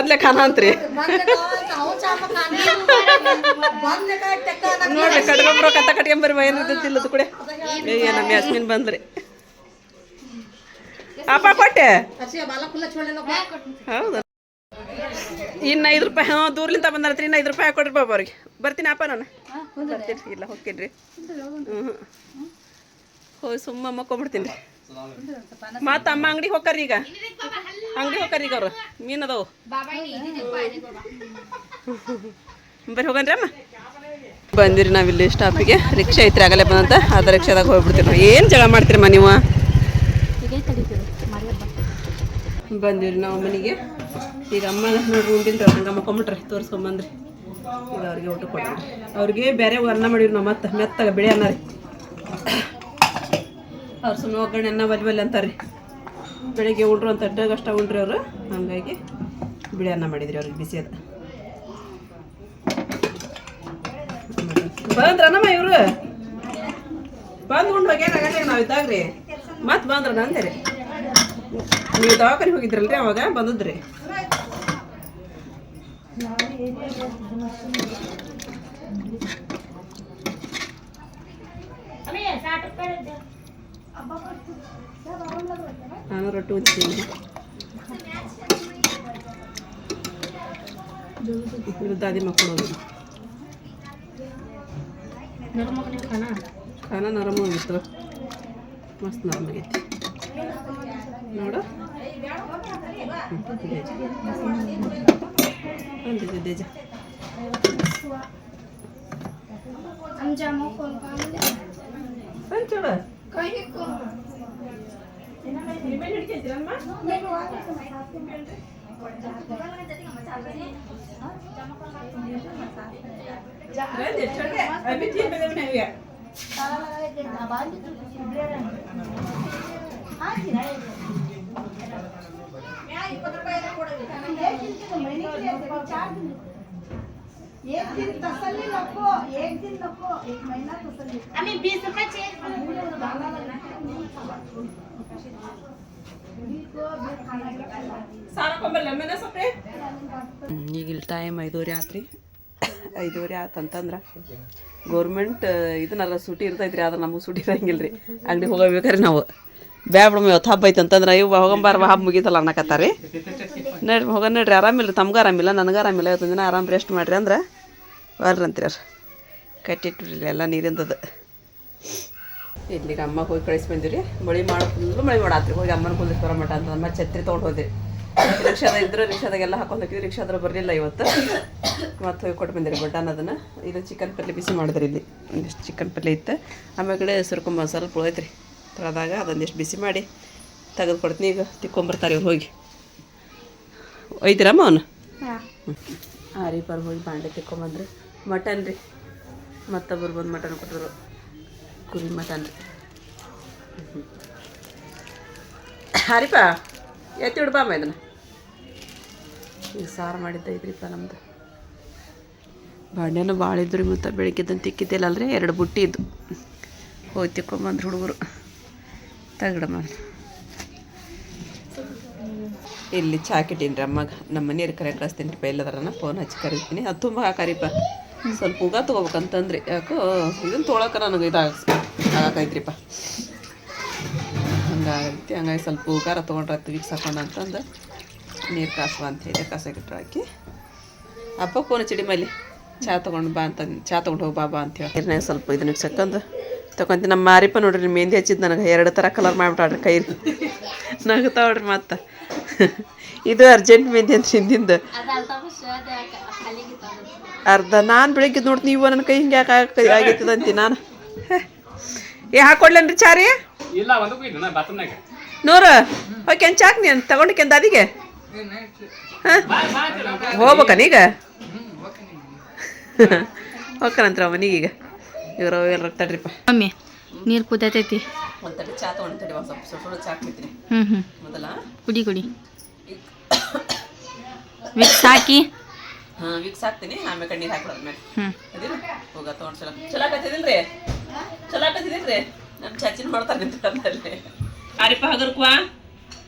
ಬದ್ಲೆ ಖಾನ ಅಂತ್ರಿ ನೋಡ್ರಿ ಕಟ್ಕೊಂಬ್ರ ಕತ್ತ ಕಟ್ಕೊಂಬರಿ ಏನಿಲ್ಲ ಕೂಡ. ಏ ನಮ್ಮ ಯಾಸ್ಮಿನ್ ಬಂದ್ರಿ. ಅಪ್ಪ ಕೊಟ್ಟೆ? ಹೌದಾ? ಇನ್ನ ಐದು ರೂಪಾಯಿ ಹಾಂ ದೂರ್ಲಿಂದ ಬಂದ್ರಿ ಇನ್ನು ಐದು ರೂಪಾಯಿ ಕೊಡ್ರಿ ಬಾಬಾ ಅವ್ರಿಗೆ. ಬರ್ತೀನಿ ಅಪ್ಪ ನಾನು. ಬರ್ತೀನಿ ಇಲ್ಲ ಹೋಗ್ತೀನಿ ಹ್ಞೂ ಹೋಗಿ ಸುಮ್ಮ ಮಕ್ಕೊಂಬಿಡ್ತೀನಿ ರೀ. ಮತ್ತು ಅಮ್ಮ ಅಂಗಡಿ ಹೋಗ್ತಾರ್ರಿ ಈಗ. ಅಂಗಡಿ ಹೋಗ್ತಾರ ಈಗ ಅವ್ರು. ಮೀನ್ ಅದಾವು. ಬರ್ರಿ ಹೋಗನ್ರಿ ಅಮ್ಮ. ಬಂದಿರಿ ಇಲ್ಲಿ ಸ್ಟಾಪಿಗೆ ರಿಕ್ಷಾ ಐತ್ರಿ, ಆಗಲೇ ಬಂದಂತ. ಅದ ರಿಕ್ಷಾದಾಗ ಹೋಗ್ಬಿಡ್ತೀವಿ ನಾವು. ಏನು ಜಗಳ ಮಾಡ್ತೀರಮ್ಮ ನೀವು? ಬಂದಿವ್ರಿ ನಾವು ಮನೆಗೆ. ಈಗ ಅಮ್ಮ ನೋಡ್ರಿ ಉಂಡಿಲ್ರಿ ಹಂಗೆ ತೋರಿಸ್ಕೊಂಬಂದ್ರಿ ಈಗ ಅವ್ರಿಗೆ ಊಟ ಕೊಡ್ರಿ ಅವ್ರಿಗೆ ಬೇರೆ ಅನ್ನ ಮಾಡಿವ್ರಿ ನಾವು ಮತ್ತೆ. ಮೆತ್ತಾಗ ಬಿಳಿ ಅನ್ನ ರೀ. ಅವ್ರು ಸುಮ್ಮನೆ ಒಗ್ಗರಣೆ ಅನ್ನ ಬಲಿ ಬಲಿ ಅಂತಾರೆ ಬೆಳಿಗ್ಗೆ ಉಂಡ್ರು ಅಂತ ಅಡ್ಡಾಗ ಅಷ್ಟ ಉಂಡ್ರಿ ಅವರು. ಹಂಗಾಗಿ ಬಿಳಿ ಅನ್ನ ಮಾಡಿದ್ರಿ ಅವ್ರಿಗೆ ಬಿಸಿ ಅದ ಬಂದ್ರನಮ್ಮ ಇವರು. ಬಂದು ಉಂಡು ಹೋಗ್ಯಾರ ನಾವು ಇದ್ದಾಗ್ರಿ. ಮತ್ತೆ ಬಂದ್ರ ರೀ. ನೀವು ದವಾಖಾನೆ ಹೋಗಿದ್ರಲ್ರಿ ಅವಾಗ ಬಂದದ್ರಿ. ನಾನು ರೊಟ್ಟಿ ಇದು ದಾದಿ ಮಕ್ಕಳು ಖಾನ ನರಮ ಹೋಗಿತ್ತು. ಮಸ್ತ್ ನರಮ ಆಗೈತಿ. ನೋಡು. ದೇಜ ಪಂಚಳ अभी ठीक है मैंने लिया ताला लगा के आवाज़ हाँ जी मैं 20 रुपए का कोड देता हूँ महीने के लिए चार दिन एक दिन तसल्ली नको एक दिन नको एक महीना तसल्ली हमें 20 रुपए चाहिए ಈಗ ಟೈಮ್ ಐದೂವರೆ ಆತ್ರಿ. ಐದೂವರೆ ಆತಂತಂದ್ರೆ ಗೌರ್ಮೆಂಟ್ ಇದನ್ನೆಲ್ಲ ಸೂಟಿ ಇರ್ತೈತ್ರಿ, ಆದ್ರೆ ನಮಗೆ ಸೂಟಿ ಇರಂಗಿಲ್ಲ ರೀ ಅಂಗಡಿ ಹೋಗಬೇಕಾರೆ ನಾವು ಬ್ಯಾ ಬಿಡಮ್ಮ ಇವತ್ತು ಹಬ್ಬ ಐತೆ ಅಂತಂದ್ರೆ ಇವು ಹೋಗಂಬಾರ ಹಬ್ಬ ಮುಗೀತಲ್ಲ ಅನ್ನಕತ್ತಾರೆ ನಡ್ರಿ, ಹೋಗ, ನಡ್ರಿ ಆರಾಮಿಲ್ಲ ತಮ್ಗೆ ಆರಾಮಿಲ್ಲ, ನನಗೆ ಆರಾಮಿಲ್ಲ ಇವತ್ತೊಂದು ದಿನ ಆರಾಮ್ ರೆಸ್ಟ್ ಮಾಡ್ರಿ ಅಂದ್ರೆ ಬರ್ರಂತೀರ ಕಟ್ಟಿಟ್ಬಿಡ್ರಿ ಎಲ್ಲ ನೀರಿಂದದು. ಇಲ್ಲಿಗೆ ಅಮ್ಮ ಹೋಗಿ ಕಳಿಸಿ ಬಂದಿರಿ. ಮಳಿ ಮಾಡಿ ಫುಲ್ಲು ಮಳಿ ಮಾಡಾತ್ರಿ. ಹೋಗಿ ಅಮ್ಮನ ಕುಂದಿಸ್ ಬರೋ ಮಟ ಅಂತ ನಮ್ಮ ಛತ್ರಿ ತೊಗೊಂಡು ಹೋದ್ರಿ ರಿಕ್ಷಾದ ಇದ್ರೆ ರಿಕ್ಷಾದಾಗೆಲ್ಲ ಹಾಕೊಂಡು ಹೋಗಿದ್ವಿ ರಿಕ್ಷಾದ್ರ ಬರಲಿಲ್ಲ ಇವತ್ತು. ಮತ್ತೆ ಹೋಗಿ ಕೊಟ್ಟು ಬಂದಿರಿ ಬಟನ್ ಅದನ್ನು. ಇದು ಚಿಕನ್ ಪಲ್ಯ ಬಿಸಿ ಮಾಡಿದ್ರಿ ಇಲ್ಲಿ. ಒಂದಿಷ್ಟು ಚಿಕನ್ ಪಲ್ಯ ಇತ್ತು. ಆಮೇಲೆ ಸುರ್ಕೊಂಬ ಸ್ವಲ್ಪ ಉಳೈತ್ರಿ ತೊಳೆದಾಗ ಅದೊಂದಿಷ್ಟು ಬಿಸಿ ಮಾಡಿ ತೆಗೆದು ಕೊಡ್ತೀನಿ. ಈಗ ತಿಕ್ಕೊಂಬರ್ತಾರೆ ಇವ್ರು ಹೋಗಿ. ಒಯ್ದಿರಮ್ಮ ಅವನು? ಆ ರೀ ಬರ್ ಹೋಗಿ ಬಾಂಡೆ ತಿಕ್ಕೊಂಬಂದ್ರಿ. ಮಟನ್ ರೀ. ಮತ್ತೊಬ್ಬರು ಬಂದು ಮಟನ್ ಕೊಟ್ಟರು. ಕುರಿ ಮಟನ್ ರೀ ಹರಿಪ, ಎತ್ತಿ ಇಡ್ಬಾಮ ಇದನ್ನು. ಈಗ ಸಾರು ಮಾಡಿದ್ದ ಐತ್ರಿಪ್ಪ ನಮ್ದು. ಬಾಂಡೆನೂ ಭಾಳ ಇದ್ರಿ ಮತ್ತು ಬೆಳಗ್ಗೆದಂತ ತಿಕ್ಕಿದ್ದಿಲ್ಲ ಅಲ್ರಿ, ಎರಡು ಬುಟ್ಟಿ ಇದ್ದು. ಹೋಗಿ ತಿಕ್ಕೊಂಬಂದ್ರು ಹುಡುಗರು. ತಗಡಮ್ಮ ಇಲ್ಲಿ ಚಾ ಕಿಟ್ಟೀನಿ ರೀ ಅಮ್ಮಗೆ. ನಮ್ಮ ಮನೆಯವ್ರು ಕರೆ ಕಳಿಸ್ತೀನಿ ರೀ ಪೈಲದ್ರನ್ನ ಫೋನ್ ಹಚ್ಚಿ ಕರಿತೀನಿ. ಅದು ತುಂಬ ಹಾಕಾರಿಪ್ಪ ಸ್ವಲ್ಪ ಉಗ ತೊಗೋಬೇಕಂತಂದ್ರಿ. ಯಾಕೋ ಇದನ್ನು ತೊಳಕ ನನಗೆ ಇದಾಗ ಆಗಾಕೈತ್ರಿಪ್ಪ. ಹಂಗಾಗೈತಿ ಹಂಗಾಗಿ ಸ್ವಲ್ಪ ಉಗಾರ ತೊಗೊಂಡ್ರೆ ವೀಕ್ಸ್ ಅಂತಂದು ನೀರು ಕಾಸುವ ಅಂತ ಹೇಳಿ ಕಾಸಾಗಿಟ್ರು ಹಾಕಿ. ಅಪ್ಪ ಫೋನ್ ಚಿಡಿ ಮೇಲೆ. ಚಾ ತೊಗೊಂಡು ಬಾ ಅಂತ ಚಾ ತೊಗೊಂಡು ಹೋಗಿ ಬಾ ಬಾ ಅಂತ ಹೇಳಿ. ನೀರ್ನಾಗ ಸ್ವಲ್ಪ ಇದನ್ನ ಸಕ್ಕಂದು ತಗೊಂತೀನಿ ನಮ್ಮ ಮಾರಿಪ್ಪ ನೋಡ್ರಿ ಮೆಹಂದಿ ಹಚ್ಚಿದ್ದು ನನಗೆ ಎರಡು ಥರ ಕಲರ್ ಮಾಡಿಬಿಟ್ಟಾಡ್ರಿ ಕೈ ನಗ್ತಾವ್ರಿ ಮತ್ತೆ. ಇದು ಅರ್ಜೆಂಟ್ ಮೆಹಂದಿ ಅಂತ ಹಿಂದಿಂದ. ಅರ್ಧ ನಾನು ಬೆಳಿಗ್ಗೆ ನೋಡ್ತೀನಿ ನೀವು ನನ್ನ ಕೈ ಹಿಂಗೆ ಯಾಕೆ ಆಗೈತದಂತಿ ನಾನು. ಏ ಹಾಕೊಡ್ಲೇನ್ರಿ ಚಾರಿ? ರೀ ಓಕೆ ಓಕೆ ಚಾಕ್ ನೀನು ತಗೊಂಡಿಕೆಂದ ಅದಿಗೆ. ಹೋಗ್ಬೇಕನೀಗ ಹೋಗ್ಕನಂತ್ರ ಈಗ ಇವ್ರು ಎಲ್ಲ ತಡ್ರಿಪ್ಪ ಮಮ್ಮಿ ನೀರು ಕುದತೈತಿ ಒಂದು ತಡಿ ಚಾ ತೊಗೊಂಡು ಒಂದು ಸ್ವಲ್ಪ ಸ್ವಲ್ಪ ಚಾ ಕುಡಿತೀನಿ. ಹ್ಞೂ ಹ್ಞೂ ಮೊದಲ. ಕುಡಿ ಕುಡಿ. ಮಿಕ್ಸ್ ಹಾಕಿ. ಹಾಂ ವಿಕ್ಸ್ ಹಾಕ್ತೀನಿ. ಆಮೇಲೆ ಕಣ್ಣೀರು ಹಾಕ್ಬಿಡೋದು ಮೇಲೆ ಅದೇನು ಅದಿಲ್ಲ ಹೋಗ ತಗೊಂಡ್ ಚಲೋ. ಚಲೋ ಆಕತ್ತಿದಿಲ್ರಿ ಚಲೋ ಆಕತ್ತಿದಿಲ್ರಿ ನಮ್ಮ ಚಾಚಿನ ಮಾಡ್ತಾರೆ ನಿಂತ್ಕೊಂಡಲ್ಲಿ. ಆರಿಪ ಹಗರ್ಕುವ.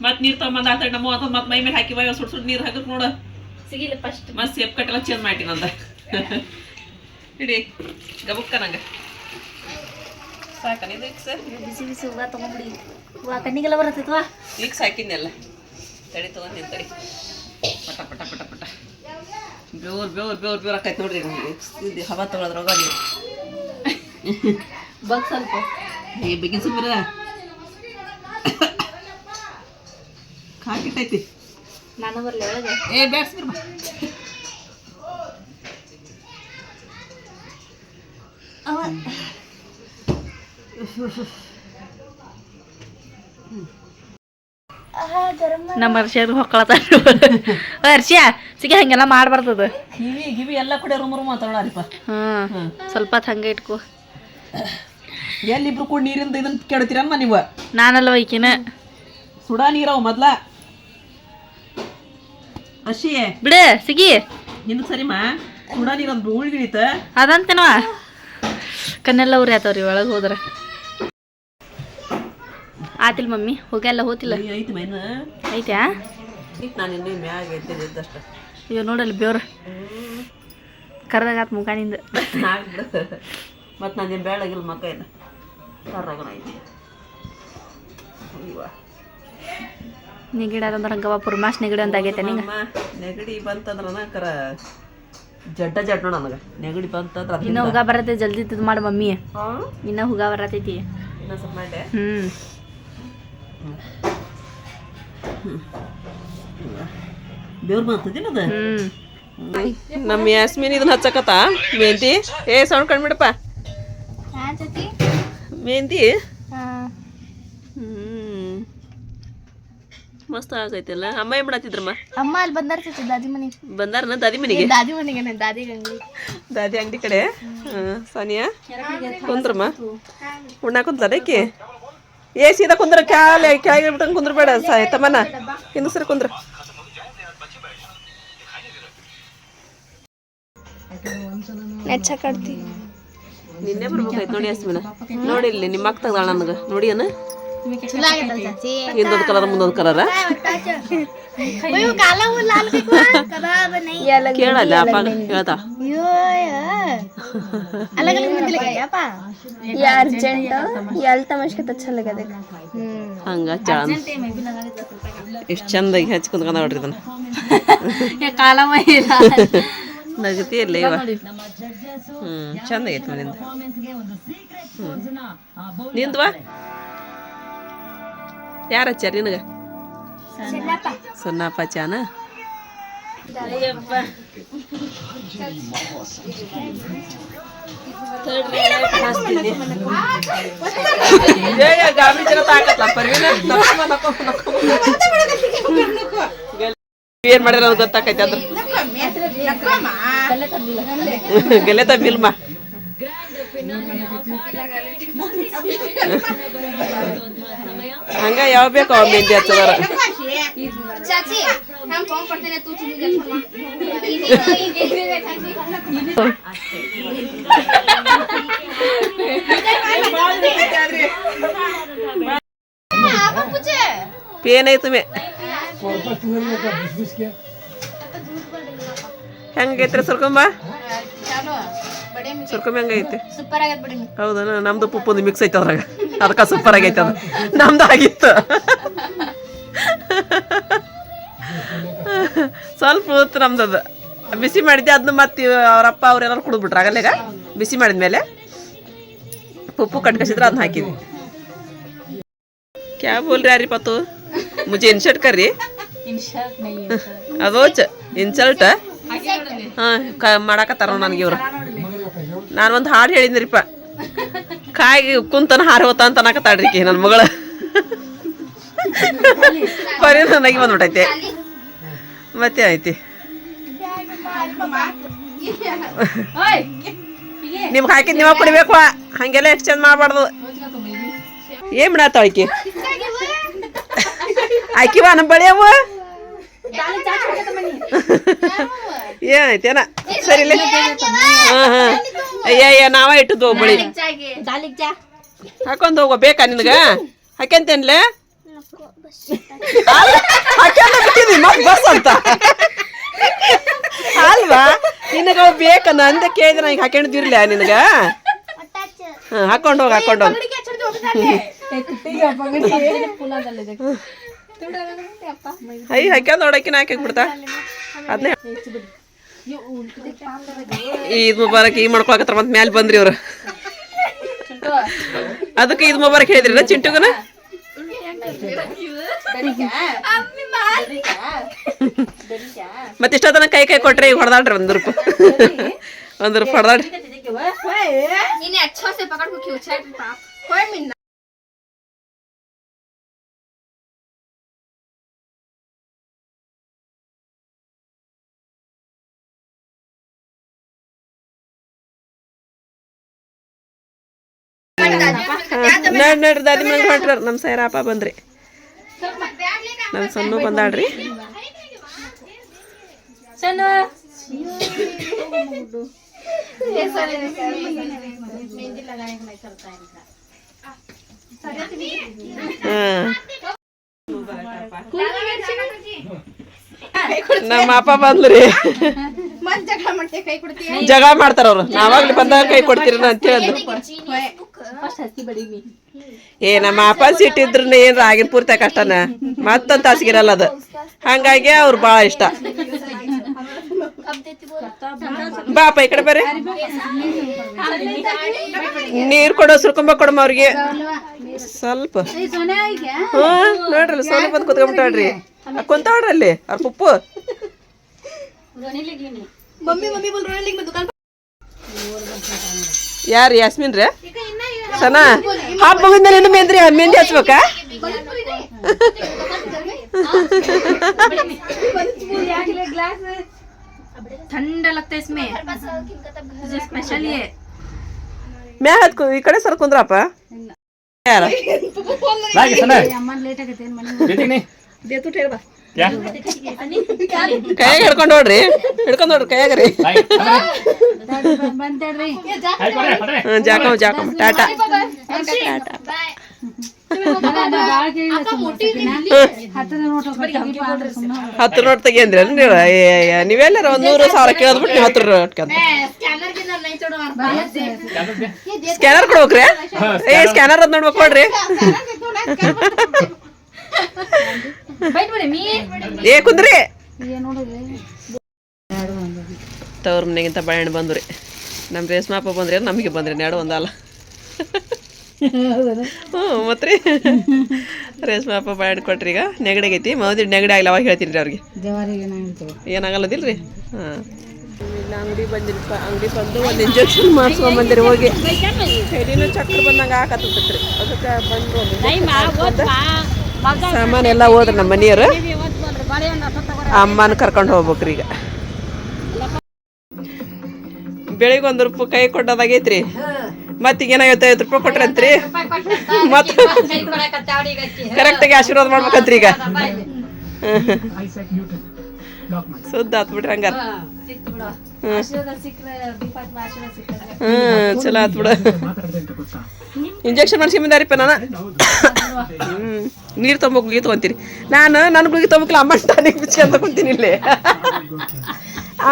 ಮತ್ ನೀರ್ ತಗೊಂಬಂದ ಆತ ನಮ್ಮ ಅದ ಮತ್ ಮೈ ಮೇಲೆ ಹಾಕಿ ಬಾಯ್ ಸುಡ್ ಸುಡ್ ನೀರ್ ಹಾಕಕ್ ನೋಡ. ಸಿಗಿಲ್ಲ ಫಸ್ಟ್ ಮತ್ ಸೇಪ್ ಕಟ್ಟೆಲ್ಲ ಚೇಂಜ್ ಮಾಡಿ ನಂದ ಇಡಿ ಗಬುಕ್ಕ ನಂಗ. ಸಾಕನ ಇದು ಸರ್ ಬಿಸಿ ಬಿಸಿ ಹೂವ ತಗೊಂಡ್ಬಿಡಿ ಹೂವ ಕಣ್ಣಿಗೆಲ್ಲ ಬರತ್ತೈತ್ವಾ ಈಗ ಸಾಕಿದ್ನೆಲ್ಲ ತಡಿ ತಗೊಂಡಿನಿ ತಡಿ ಪಟ ಪಟ ಪಟ ಪಟ. ಬೇವ್ರು ಬೇವ್ರು ಬೇವ್ರು ಬೇವ್ರು ಆಕೈತೆ ನೋಡ್ರಿ ಇದು ಹವಾ ತಗೊಳದ್ರಾಗ ಬಂದ್ ಸ್ವಲ್ಪ. ಏ ಬೇಕಿನ ಸುಮ್ಮನೆ ಕಾಕಿಟ್ಟೈತಿ. ನಾನು ಬರ್ಲಿ ಒಳಗೆ. ಏ ಬ್ಯಾಡ್ಸ್ಬಿರ್ ಬಾ ನಮ್ಮ ಹರ್ಷಿಯಾಗ ಹೊಕ್ಕಳತ ಹರ್ಷಿಯ ಸಿಗಿ ಹಂಗೆಲ್ಲ ಮಾಡ್ಬಾರ್ದದ ಕಿವಿ ಗಿವಿ ಎಲ್ಲ ಕಡೆ ರೂಮ್ ರೂಮ್ ಮಾತಾಡೋರಿಪ್ಪ ಹ್ಮ್ ಸ್ವಲ್ಪ ಹೊತ್ತು ಹಂಗೆ ಇಟ್ಕೋ. ಎಲ್ಲಿಬ್ರು ಕೂಡ ನೀರಿಂದ ಇದನ್ನ ಕೆಡ್ತೀರಮ್ಮ ನೀವು? ನಾನಲ್ಲ ಈಕಿನ? ಸುಡಾ ನೀರವ ಮೊದ್ಲ. ಅಶಿ. ಬಿಡ ಸಿಗಿ. ನಿಂದು ಸರಿಮ್ಮ ಸುಡಾ ನೀರು ಒಂದು ಉಳ್ಗಿಳಿತ ಅದಂತೇನವ? ಕಣ್ಣೆಲ್ಲ ಉರಿ ಆತವ್ರಿ ಒಳಗೆ ಹೋದ್ರ. ಆತಿಲ್ ಮಮ್ಮಿ ಹೋಗ್ಯಲ್ಲ ಹೋತಿಲ್ಲ? ಐತಿ ಮೈನ. ಐತ್ಯಾ? ನಾನು ಇನ್ನೂ ಮ್ಯಾಗ ಎದ್ದಿದ್ದು ಇದ್ದಷ್ಟ. ಅಯ್ಯೋ ನೋಡಲ್ಲ ಬೇವ್ರ. ಕರೆದಾಗತ್ ಮುಖಾನಿಂದ. ಮತ್ತು ನಾನೇನು ಬೇಡಾಗಿಲ್ಲ ಮಕ್ಕ ಏನು ಕರ್ರಗನ ಐತಿ. ನೆಗಡಿ ಅದಂದ್ರೆ ಅಂದ್ರೆ ಗವ ಪುರ್ಮಾಸ್ ನೆಗಡಿ ಅಂತ ಆಗೈತೆ ನಿಂಗೆ. ನೆಗಡಿ ಬಂತಂದ್ರ ಕರ ಜಡ್ಡ ಜಡ್ ನೋಡ ನನಗೆ. ನೆಗಡಿ ಬಂತಂದ್ರ ಇನ್ನ ಹುಗ ಬರತ್ತೆ ಜಲ್ದಿ ಇದು ಮಾಡು ಮಮ್ಮಿ. ಇನ್ನ ಹುಗ ಬರತೈತಿ. ಇನ್ನ ಸ್ವಲ್ಪ ಮಾಡಿ ಹ್ಮ್. ದೇವ್ರ ಬಂತದೇನದ ಅದ ನಮ್ಮ ಯಾಸ್ಮಿನ್ ಇದನ್ನ ಹಚ್ಚಕತ್ತ? ಮೆಹಂದಿ? ಏ ಸೌಂಡ್ ಕಣ್ಬಿಡಪ್ಪ ಮೆಹಂದಿ? ಹ್ಮ್. ಮಸ್ತ್ ಆಗೈತಲ್ಲ. ಅಮ್ಮ ಏನ್ ಮಾಡತ್ತಿದ್ರಮ್ಮ ಅಮ್ಮ ಅಲ್ಲಿ ಬಂದಾರ ದಾದಿ ಮನೆ ಬಂದಾರನ ದಾದಿ ಮನೆಗೆ? ದಾದಿ ಮನೆಗೆ ದಾದಿ ಅಂಗಡಿ. ದಾದಿ ಅಂಗಡಿ ಕಡೆ? ಸಾನಿಯಾ? ಕುಂದ್ರಮ್ಮ? ಉಣ್ಣಾ ಕುಂತ್ಲಲ್ಲ ಏಕಿ ಏ ಸೀದಾ ಕುಂದ್ರ ಕ್ಯಾಲೆ ಕೆಳಗೆ ಬಿಟ್ಟಂಗೆ ಕುಂದ್ರಬೇಡ ಸ ತಮ್ಮನ ಹಿಂದೆ ಸರಿ ಕುಂದ್ರ ನೆಚ್ಚ ನಿನ್ನೆ ಬರ್ಬೇಕಾಯ್ತು ನೋಡಿ ಅಸ್ಮಿನ. ನೋಡಿ ಇಲ್ಲಿ ನಿಮ್ಮ ಅಕ್ಕ ತಗದಾಳ ನನಗೆ. ನೋಡಿ ಅನ್ನ ಹಿಂದೊಂದು ಕಲರ್ ಮುಂದೊಂದು ಕಲರ ಕೇಳಲ್ಲ ಅಪ್ಪ ಹೇಳ್ತಾ. ಹಂಗ ಚಳ ಎಷ್ಟು ಚಂದಾಗಿ ಹಚ್ಚಿ ಕುಂತ್ಕೊಂಡ ನೋಡ್ರಿ ಇದನ್ನ ಕಾಲಮ್ಮ ಇಲ್ಲ ನಗತಿ ಇಲ್ಲ ಇವ ಹ್ಮ್ ಚಂದ ಆಗೈತಿ ಮನಿಂದ ನಿಂದ್ವಾ? ಯಾರ ಹಚ್ಚಾರ ನಿನಗ? ಸೊನ್ನಪ್ಪ. ಚಾನ ಏನ್? ಮಾಡಿದ್ರೆ ಗೊತ್ತಾಕೈತೆ ಗೊತ್ತಾಕೈತಿ ಅದ್ರ. ಗಲೆ ತಮ್ಮಿಲ್ಮ ಹಂಗ ಯಾವ ಬೇಕು ಅವ್ ಮೆಹಂದಿ ಹಚ್ಚದಾರ ಪೇನ್ ಮೇ. ಹೆಂಗೈತ್ರಿ ಸರ್ಕೊಂಬ? ಸರ್ಕೊಂಬ ಹೆಂಗೈತಿ? ಹೌದನ? ನಮ್ದು ಪುಪ್ಪಂದು ಮಿಕ್ಸ್ ಐತೆ ಅದ್ರಾಗ. ಅದಕ್ಕೆ ಸೂಪರ್ ಆಗೈತೆ ಅದು. ನಮ್ದು ಆಗಿತ್ತು. ಸ್ವಲ್ಪ ಹೊತ್ತು ನಮ್ದು ಅದು. ಬಿಸಿ ಮಾಡಿದ್ದೆ ಅದನ್ನ ಮತ್ತೆ ಅವರಪ್ಪ ಅವ್ರೆಲ್ಲರೂ ಕುಡಿದ್ಬಿಟ್ರು. ಆಗಲ್ಲೇಗ ಬಿಸಿ ಮಾಡಿದ್ಮೇಲೆ ಪುಪ್ಪು ಕಟ್ಕಸಿದ್ರೆ ಅದನ್ನ ಹಾಕಿದ್ವಿ. ಕ್ಯಾ ಬೋಲ್ರಿ ಯಾರಿ ಪತ್ತು? ಮುಜೆ ಇನ್ಶರ್ಟ್ ಕರ್ರಿ? ಇನ್ಶರ್ಟ್ ನೈ ಅದೋ ಚ ಇನ್ಸಲ್ಟ್ ಹಾಂ ಕ ಮಾಡಾಕತ್ತಾರ ನನಗೆ ಇವರು. ನಾನು ಒಂದು ಹಾಡು ಹೇಳಿದ್ರಿಪ್ಪ ಕಾಯಿ ಕುಂತನ ಹಾರಿ ಹೋತ ಅಂತ ಅನ್ನಕತ್ತಾಳ್ರಿ ಈಕಿ ನನ್ನ ಮಗಳ. ಬರೀ ನನಗೆ ಬಂದ್ಬಿಟ್ಟೈತೆ. ಮತ್ತೆ ಐತಿ ನಿಮ್ಗೆ ಹಾಕಿದ್ ನೀವ ಕುಡಿಬೇಕು ಹಂಗೆಲ್ಲ ಎಕ್ಸ್ಚೇಂಜ್ ಮಾಡಬಾರ್ದು. ಏನ್ ಮಾಡತ್ತ ಆಕಿ ಆಕಿವ ನಮ್ಮ ಬಳಿ ಅವ. ಏನೈತೇನ? ಸರಿ ಹಾಂ ಹಾಂ. ಅಯ್ಯ ನಾವ ಇಟ್ಟದ್ದು ಬಳಿ ಹಾಕೊಂಡ್ ಹೋಗೋ, ಬೇಕಾ ನಿನಗ? ಹಾಕ್ಯಂತೇನ್ಲೆ? ಬಸ್ ಅಂತ. ಅಲ್ವಾ? ನಿನಗ ಬೇಕ ಅಂತ ಕೇಳಿದ್ರೆ ಈಗ ಹಾಕೊಂಡಿರ್ಲ ನಿನಗ? ಹಾಂ, ಹಾಕೊಂಡು ಹೋಗಿ ಹಾಕೊಂಡು ಹೋಗಿ. ಅಯ್ಯ ಹಾಕ್ಯಾದ ನೋಡಕಿನ ಹಾಕಿ ಬಿಡ್ತಾ? ಅದನ್ನೇ ಈದ್ ಮುಬಾರಕ್ ಈ ಮಾಡ್ಕೊಳಕತ್ತಾರ ಮತ್ತೆ ಮ್ಯಾಲೆ ಬಂದ್ರಿ ಅವ್ರು ಅದಕ್ಕೆ ಈದ್ ಮುಬಾರಕ್ ಹೇಳಿದ್ರಿ ಚಿಂಟುಗನ? ಮತ್ತೆ ಇಷ್ಟೊತ್ತನ ಕೈ ಕೈ ಕೊಟ್ರೆ ಈಗ ಹೊಡೆದಾಡ್ರಿ ಒಂದ್ ರೂಪಾಯಿ ಒಂದ್ ರೂಪಾಯಿ ಹೊಡೆದಾಡ್ರಿ ನಡ್ ನಡ್ರಿ ದಾದಿ ಮನೆಗೆ ಹೊಂಟ್ರ ನಮ್ಮ ಸೈರಪ್ಪ ಬಂದ್ರಿ. ನಮ್ಮ ಸಣ್ಣ ಬಂದಾಳ್ರಿ. ನಮ್ಮ ಅಪ್ಪ ಬಂದ್ರಿ. ಜಗಳ ಮಾಡ್ತಾರ ಅವ್ರು. ನಾವಾಗ್ಲಿ ಬಂದಾಗ ಕೈ ಕೊಡ್ತೀರ ಅಂತ ಹೇಳಿದ್ರು. ಏ ನಮ್ಮ ಅಪ್ಪ ಸಿಟ್ಟಿದ್ರು ಏನು ಆಗಿನ ಪೂರ್ತಿ ಕಷ್ಟನ? ಮತ್ತೊಂದು ತಾಸಿಗಿರಲ್ಲ ಅದು. ಹಂಗಾಗಿ ಅವ್ರು ಭಾಳ ಇಷ್ಟ. ಬಾಪ ಈ ಕಡೆ ಬರ್ರಿ. ನೀರ್ ಕೊಡೋ ಸುರ್ಕೊಂಬ ಕೊಡಮ್ಮ ಅವ್ರಿಗೆ. ಸ್ವಲ್ಪ. ಹ್ಞೂ ನೋಡ್ರಿ ಸ್ವಲ್ಪ ಬಂದು ಕುತ್ಕೊಂಬಿಟ್ಟಾಡ್ರಿ ಕುಂತಾವ್ರಿ ಅಲ್ಲಿ ಅವ್ರ ಪುಪ್ಪು. ಯಾರು ಯಾಸ್ಮಿನ್ ರೀ ಸನಾ ಹಬ್ಬ ಮುಗಿದ್ಮೇಲೆ ಇನ್ನು ಮೆಂದ್ರಿ ಮೆಹಂದಿ ಹಚ್ಬೇಕಾ ठंडा लगता है इसमें जो स्पेशल ये ಮ್ಯಾ ಹತ್ಕು ಈ ಕಡೆ ಸರ್ ಕುಂದ್ರಪ್ಪ ಯಾರ ಬಾಗಿ ಸಣ್ಣ ಜೊತೆಗೆ ನೀ ಯಾ ಕೈಯಾಗ ಹಿಡ್ಕೊಂಡು ನೋಡ್ರಿ ಹಿಡ್ಕೊಂಡು ನೋಡ್ರಿ ಕೈಯಾಗ ರೀ. ಜಾಕ ಜಾಕ. ಟಾಟಾ. ಟಾಟಾ ಹತ್ತು ನೋಟ್ ತೆಗಿಯಂದ್ರಿ ನೀವು? ನೀವೆಲ್ಲಾರ ನೀವೆಲ್ಲರ ಒಂದ್ ನೂರು ಸಾವಿರ ಕೇಳಿದ್ಬಿಟ್ಟು ನೀವು ಹತ್ತು ನೋಟ್ಕಂತ ಸ್ಕ್ಯಾನರ್ ಕೊಡ್ಬೇಕ್ರಿ? ಏ ಸ್ಕ್ಯಾನರ್ ಅದ್ ನೋಡ್ಬೇಕು ಕೊಡ್ರಿ ಏ ಕುಂದ್ರಿ. ತವ್ರ ಮನೆಗಿಂತ ಬಾಳೆಹಣ್ಣು ಬಂದ್ರಿ. ನಮ್ಮ ರೇಷ್ಮಾಪ ಬಂದ್ರಿ ನಮಗೆ ಬಂದ್ರಿ ನೆಡು ಒಂದಲ್ಲ. ಹ್ಞೂ ಮತ್ರಿ? ರೇಷ್ಮಾಪ ಬಾಳೆಹಣ್ಣು ಕೊಟ್ರಿ ಈಗ. ನೆಗಡಿಗೈತಿ ಮೌದಿ ನೆಗಡಿ ಆಗಿಲ್ಲ ಅವಾಗ ಹೇಳ್ತೀನಿ ರೀ ಅವ್ರಿಗೆ. ಏನಾಗಲ್ಲದಿಲ್ರಿ ಹಾಂ. ಇಲ್ಲ ಅಂಗಡಿ ಬಂದಿರಪ್ಪ ಅಂಗಡಿ ಬಂದು ಒಂದು ಇಂಜೆಕ್ಷನ್ ಮಾಡಿಸ್ಕೊಂಡ್ ಬಂದಿರಿ ಹೋಗಿ. ಚಕ್ರ ಬಂದಂಗೆ ಆಕತ್ತೈತ್ರಿ ಅದಕ್ಕೆ ಬಂದು. ಸಾಮಾನು ಎಲ್ಲ ಹೋದ್ರೆ ನಮ್ಮ ಮನೆಯವರು. ಅಮ್ಮನ ಕರ್ಕೊಂಡು ಹೋಗ್ಬೇಕ್ರಿ ಈಗ. ಬೆಳಿಗ್ಗೆ ಒಂದು ರೂಪಾಯಿ ಕೈ ಕೊಟ್ಟೋದಾಗೈತ್ರಿ. ಮತ್ತೀಗ ಏನಾಗೈತೆ ಐವತ್ತು ರೂಪಾಯಿ ಕೊಟ್ರಂತ್ರಿ. ಮತ್ತೆ ಕರೆಕ್ಟಾಗಿ ಆಶೀರ್ವಾದ ಮಾಡ್ಬೇಕಂತ್ರಿ ಈಗ. ಸುದ್ದ ಆತ್ಬಿಟ್ರಿ ಹಂಗಾರ. ಹ್ಮ್. ಚಲೋ ಆತ್ ಬಿಡ ಇಂಜೆಕ್ಷನ್ ಮಾಡ್ಸ್ಕೊಂಬಂದಾರಿಪ್ಪ ನಾನು. ಹ್ಮ್ ನೀರು ತೊಂಬಕ್ ಗುಳಿಗೆ ತೊಗೊಂತೀರಿ. ನಾನು ನನ್ನ ಗುಳಿಗೆ ತೊಂಬಕ್ಲ ಅಮ್ಮನ ಟಾನಿಕ್ ಅಂತ ಕುಂತೀನಿ ಇಲ್ಲಿ.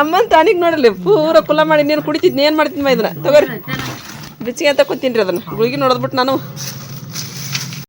ಅಮ್ಮನ ಟಾನಿಕ್ ನೋಡಲಿ ಪೂರ ಕುಲ್ಲ ಮಾಡಿ ನೀನು ಕುಡಿತಿದ್ನ ಏನು ಮಾಡ್ತೀನಿ ಇದನ್ನ? ತಗೋರಿ. ಅಂತ ಕುಂತೀನಿ ರೀ ಅದನ್ನ. ಗುಳಿಗೆ ನೋಡದ್ಬಿಟ್ಟು ನಾನು